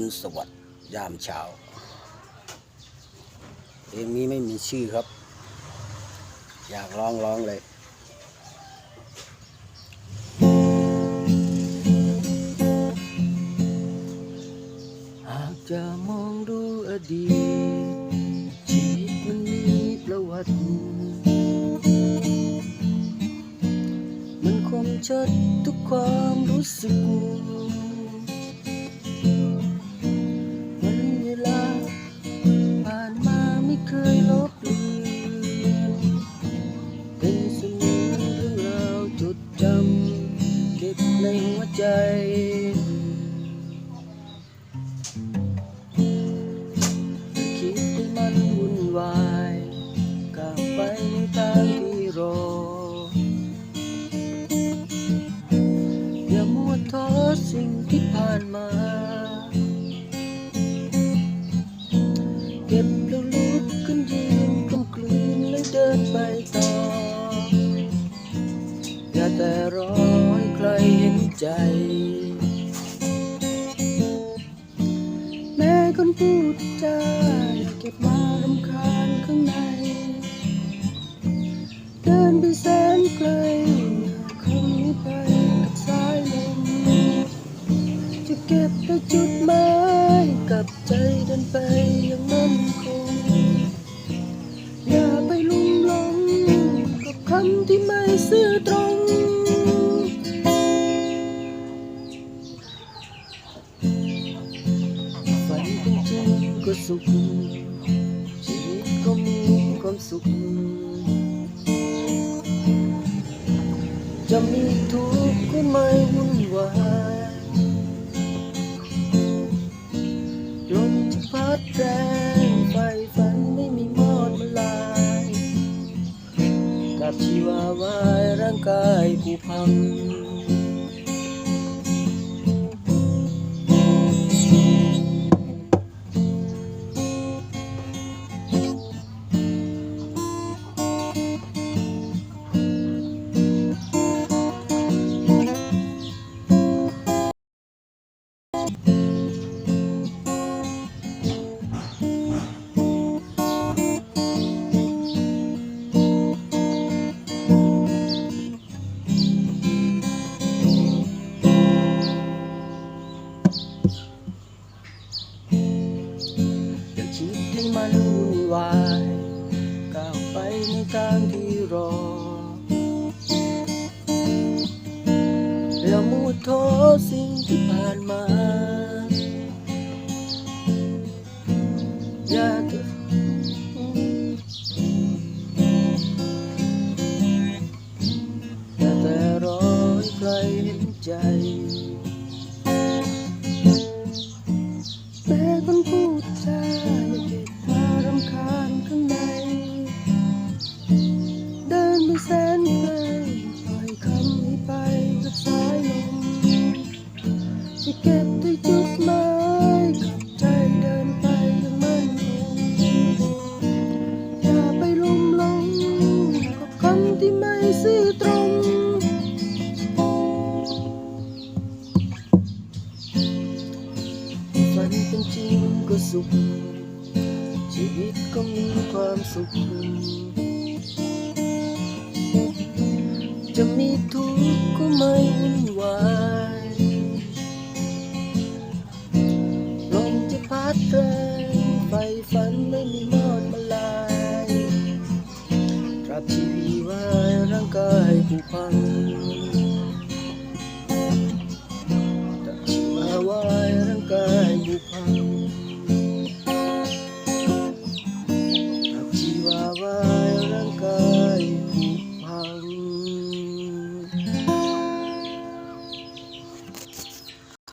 รุณสวัสดิ์ยามเช้าเพลงนี้ไม่มีชื่อครับ อยากร้องร้องเลยหากจะมองดูอดีตชีวิตมันมีประวัติ มันคมชัดทุกความรู้สึก ใจ คิดให้มันวุ่นวายกลับไปในทางที่รอ อย่ามัวท้อสิ่งที่ผ่านมา ใจ แม้คนพูดจาเก็บมารำคาญข้างใน เดินไปแสนไกลคงนี้ไปกับสายลมจะเก็บแต่จุดหมายกับใจเดินไปอย่างมั่นคงอย่าไปลุ่มหลงกับคำที่ไม่ซื่อตรง จริงก็สุข ชีวิตก็มีความสุข จะมีทุกข์ก็ไม่วุ่นวายลมจะพัดแรงไฟฝันไม่มีมอดมาลาย กับชีวาวายร่างกายผู้พัง วายก้าวไปในทางที่รอ แล้วมูดโทษสิ่งที่ผ่านมา อยาเถอะอยาแต่รอให้ใครเห็นใจ จุดหมายกับใจเดินไปอย่างมั่นคงอย่าไปลุ่มหลงกับคำที่ไม่ซื่อตรง ฝันเป็นจริงก็สุข ชีวิตก็มีความสุข จะมีทุกข์ก็ไม่วุ่นวาย ดแรงไฟฝันไม่มีมอดมาลายตราบชีวีวายร่างกายผู้พัง